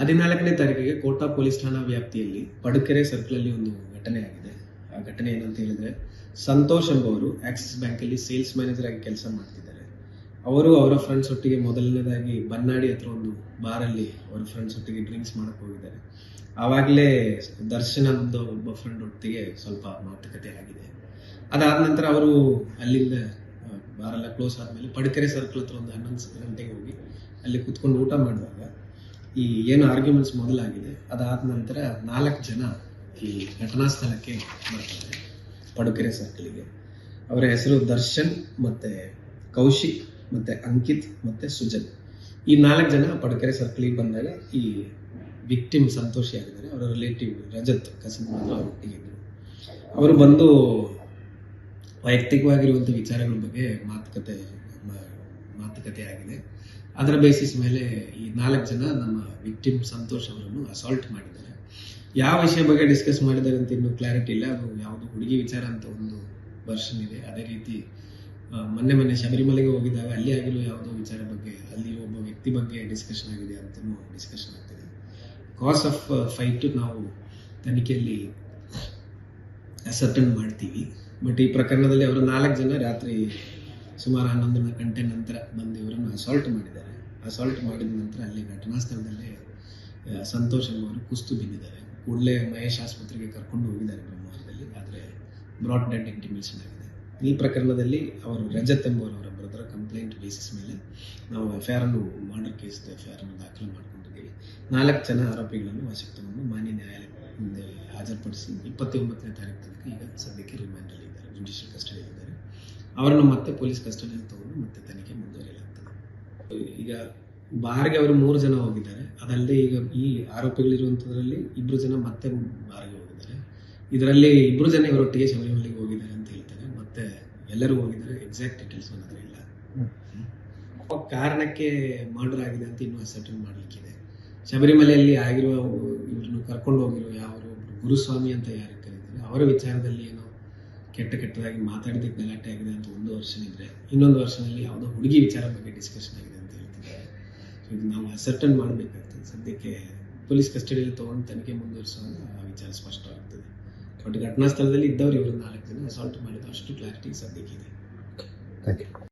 ಹದಿನಾಲ್ಕನೇ ತಾರೀಕಿಗೆ ಕೋಟಾ ಪೊಲೀಸ್ ಠಾಣಾ ವ್ಯಾಪ್ತಿಯಲ್ಲಿ ಪಡುಕೆರೆ ಸರ್ಕಲ್ ಅಲ್ಲಿ ಒಂದು ಘಟನೆ ಆಗಿದೆ ಆ ಘಟನೆ ಏನಂತ ಹೇಳಿದ್ರೆ, ಸಂತೋಷ್ ಎಂಬುವರು ಆಕ್ಸಿಸ್ ಬ್ಯಾಂಕ್ ಅಲ್ಲಿ ಸೇಲ್ಸ್ ಮ್ಯಾನೇಜರ್ ಆಗಿ ಕೆಲಸ ಮಾಡ್ತಿದ್ದಾರೆ. ಅವರು ಅವರ ಫ್ರೆಂಡ್ಸ್ ಒಟ್ಟಿಗೆ ಮೊದಲನೇದಾಗಿ ಬನ್ನಾಡಿ ಹತ್ರ ಒಂದು ಬಾರಲ್ಲಿ ಅವರ ಫ್ರೆಂಡ್ಸ್ ಒಟ್ಟಿಗೆ ಡ್ರಿಂಕ್ಸ್ ಮಾಡಕ್ ಹೋಗಿದ್ದಾರೆ. ಆವಾಗಲೇ ದರ್ಶನ ಅನ್ನೋ ಒಬ್ಬ ಫ್ರೆಂಡ್ ಒಟ್ಟಿಗೆ ಸ್ವಲ್ಪ ಮಾತುಕತೆ ಆಗಿದೆ. ಅದಾದ ನಂತರ ಅವರು ಅಲ್ಲಿಂದ ಬಾರೆಲ್ಲ ಕ್ಲೋಸ್ ಆದಮೇಲೆ ಪಡುಕೆರೆ ಸರ್ಕಲ್ ಹತ್ರ ಒಂದು ಹನ್ನೊಂದು ಗಂಟೆಗೆ ಹೋಗಿ ಅಲ್ಲಿ ಕುತ್ಕೊಂಡು ಊಟ ಮಾಡುವಾಗ ಈ ಏನು ಆರ್ಗ್ಯುಮೆಂಟ್ಸ್ ಮೊದಲಾಗಿದೆ, ಅದಾದ ನಂತರ ನಾಲ್ಕು ಜನ ಈ ಘಟನಾ ಸ್ಥಳಕ್ಕೆ ಬರ್ತಾರೆ, ಪಡುಕೆರೆ ಸರ್ಕಲ್ಗೆ ಅವರ ಹೆಸರು ದರ್ಶನ್ ಮತ್ತೆ ಕೌಶಿಕ್ ಮತ್ತೆ ಅಂಕಿತ್ ಮತ್ತೆ ಸುಜನ್. ಈ ನಾಲ್ಕು ಜನ ಪಡುಕೆರೆ ಸರ್ಕಲ್ಗೆ ಬಂದಾಗ ಈ ವಿಕ್ಟಿಮ್ ಸಂತೋಷಿ ಆಗಿದ್ದಾರೆ, ಅವರ ರಿಲೇಟಿವ್ ರಜತ್ ಕಸಿನ್ ಅವರು ಅವರು ಬಂದು ವೈಯಕ್ತಿಕವಾಗಿರುವಂಥ ವಿಚಾರಗಳ ಬಗ್ಗೆ ಮಾತುಕತೆ ಆಗಿದೆ ಅದರ ಬೇಸಿಸ್ ಮೇಲೆ ಈ ನಾಲ್ಕು ಜನ ನಮ್ಮ ವಿಕ್ಟಿಮ್ ಸಂತೋಷ್ ಅವರನ್ನು ಅಸಾಲ್ಟ್ ಮಾಡಿದ್ದಾರೆ. ಯಾವ ವಿಷಯ ಬಗ್ಗೆ ಡಿಸ್ಕಸ್ ಮಾಡಿದ್ದಾರೆ ಅಂತ ಇನ್ನೂ ಕ್ಲಾರಿಟಿ ಇಲ್ಲ. ಅದು ಯಾವುದು ಹುಡುಗಿ ವಿಚಾರ ಅಂತ ಒಂದು ವರ್ಷನ್ ಇದೆ. ಅದೇ ರೀತಿ ಮೊನ್ನೆ ಮೊನ್ನೆ ಶಬರಿಮಲೆಗೆ ಹೋಗಿದ್ದಾಗ ಅಲ್ಲಿ ಆಗಿರೋ ಯಾವುದೋ ವಿಚಾರ ಬಗ್ಗೆ, ಅಲ್ಲಿ ಒಬ್ಬ ವ್ಯಕ್ತಿ ಬಗ್ಗೆ ಡಿಸ್ಕಷನ್ ಆಗಿದೆ ಅಂತಲೂ ಡಿಸ್ಕಷನ್ ಆಗ್ತಿದೆ. ಕಾಸ್ ಆಫ್ ಫೈಟ್ ನಾವು ತನಿಖೆಯಲ್ಲಿ ಅಸರ್ಟನ್ ಮಾಡ್ತೀವಿ. ಬಟ್ ಈ ಪ್ರಕರಣದಲ್ಲಿ ಅವರು ನಾಲ್ಕು ಜನ ರಾತ್ರಿ ಸುಮಾರು ಹನ್ನೊಂದು ಗಂಟೆ ನಂತರ ಬಂದು ಇವರನ್ನು ಅಸಾಲ್ಟ್ ಮಾಡಿದ್ದಾರೆ. ಅಸಾಲ್ಟ್ ಮಾಡಿದ ನಂತರ ಅಲ್ಲಿ ಘಟನಾ ಸ್ಥಳದಲ್ಲೇ ಸಂತೋಷ್ ಎಂಬುವರು ಕುಸ್ತು ಬಿದ್ದಿದ್ದಾರೆ. ಕೂಡಲೇ ಮಹೇಶ್ ಆಸ್ಪತ್ರೆಗೆ ಕರ್ಕೊಂಡು ಹೋಗಿದ್ದಾರೆ ಬ್ರಹ್ಮವರದಲ್ಲಿ ಆದರೆ ಬ್ರಾಡ್ ಡೆಡ್ ಇಂಟಿಮೇಷನ್ ಆಗಿದೆ. ಈ ಪ್ರಕರಣದಲ್ಲಿ ಅವರು ರಜತ್ ಎಂಬುವರವರ ಅವರ ಬ್ರದರ್ ಕಂಪ್ಲೇಂಟ್ ಬೇಸಿಸ್ ಮೇಲೆ ನಾವು ಎಫ್ ಐ ಅನ್ನು ಮರ್ಡರ್ ಕೇಸ್ ಎಫ್ ಐ ದಾಖಲು ಮಾಡ್ಕೊಂಡಿದ್ದೀವಿ ನಾಲ್ಕು ಜನ ಆರೋಪಿಗಳನ್ನು ತಗೊಂಡು ಮಾನ್ಯ ನ್ಯಾಯಾಲಯ ಮುಂದೆ ಹಾಜರುಪಡಿಸಿ ಇಪ್ಪತ್ತೊಂಬತ್ತನೇ ತಾರೀಕು ತನಕ ಈಗ ಸದ್ಯಕ್ಕೆ ರಿಮ್ಯಾಂಡಲ್ಲಿ ಇದ್ದಾರೆ. ಜುಡಿಷಿಯಲ್ ಕಸ್ಟಡಿಯಲ್ಲಿ ಇದ್ದಾರೆ. ಅವರನ್ನು ಮತ್ತೆ ಪೊಲೀಸ್ ಕಸ್ಟಡಿಯಲ್ಲಿ ತಗೊಂಡು ಮತ್ತೆ ತನಿಖೆ ಮುಂದುವರಿಯಲಾಗ್ತದೆ. ಈಗ ಬಾರ್ಗೆ ಅವರು ಮೂರು ಜನ ಹೋಗಿದ್ದಾರೆ. ಅದಲ್ಲದೆ ಈಗ ಈ ಆರೋಪಿಗಳಿರುವಂಥದ್ರಲ್ಲಿ ಇಬ್ಬರು ಜನ ಮತ್ತೆ ಬಾರ್ಗೆ ಹೋಗಿದ್ದಾರೆ. ಇದರಲ್ಲಿ ಇಬ್ಬರು ಜನ ಇವರೊಟ್ಟಿಗೆ ಶಬರಿಮಲೆಗೆ ಹೋಗಿದ್ದಾರೆ ಅಂತ ಹೇಳ್ತಾರೆ. ಮತ್ತೆ ಎಲ್ಲರೂ ಹೋಗಿದ್ದಾರೆ. ಎಕ್ಸಾಕ್ಟ್ ಡೀಟೇಲ್ಸ್ ಅನ್ನೋದ್ರ ಇಲ್ಲ. ಕಾರಣಕ್ಕೆ ಮರ್ಡರ್ ಆಗಿದೆ ಅಂತ ಇನ್ನೂ ಅಸರ್ಟನ್ ಮಾಡಲಿಕ್ಕಿದೆ. ಶಬರಿಮಲೆಯಲ್ಲಿ ಆಗಿರುವ ಇವ್ರನ್ನು ಕರ್ಕೊಂಡು ಹೋಗಿರೋ ಯಾವ ಗುರುಸ್ವಾಮಿ ಅಂತ ಯಾರು ಕರೀತಾರೆ ಅವರ ವಿಚಾರದಲ್ಲಿ ಏನೋ ಕೆಟ್ಟ ಕೆಟ್ಟದಾಗಿ ಮಾತಾಡಿದ್ದಕ್ಕೆ ಗಲಾಟೆ ಆಗಿದೆ ಅಂತ ಒಂದು ವರ್ಷನಿದ್ರೆ ಇನ್ನೊಂದು ವರ್ಷದಲ್ಲಿ ಯಾವುದೋ ಹುಡುಗಿ ವಿಚಾರ ಬಗ್ಗೆ ಡಿಸ್ಕಷನ್ ಆಗಿದೆ ಅಂತ ಹೇಳ್ತಿದ್ದಾರೆ. ಸೊ ಇದು ನಾವು ಅಸರ್ಟನ್ ಮಾಡಬೇಕಾಗ್ತದೆ. ಸದ್ಯಕ್ಕೆ ಪೊಲೀಸ್ ಕಸ್ಟಡಿಯಲ್ಲಿ ತೊಗೊಂಡು ತನಿಖೆ ಮುಂದುವರಿಸೋದು ಆ ವಿಚಾರ ಸ್ಪಷ್ಟವಾಗ್ತದೆ. ಬಟ್ ಘಟನಾ ಸ್ಥಳದಲ್ಲಿ ಇದ್ದವರು ಇವರು ನಾಲ್ಕು ಜನ ಅಸಾಲ್ಟ್ ಮಾಡಿದ ಅಷ್ಟು ಕ್ಲಾರಿಟಿ ಸದ್ಯಕ್ಕಿದೆ ಥ್ಯಾಂಕ್ ಯು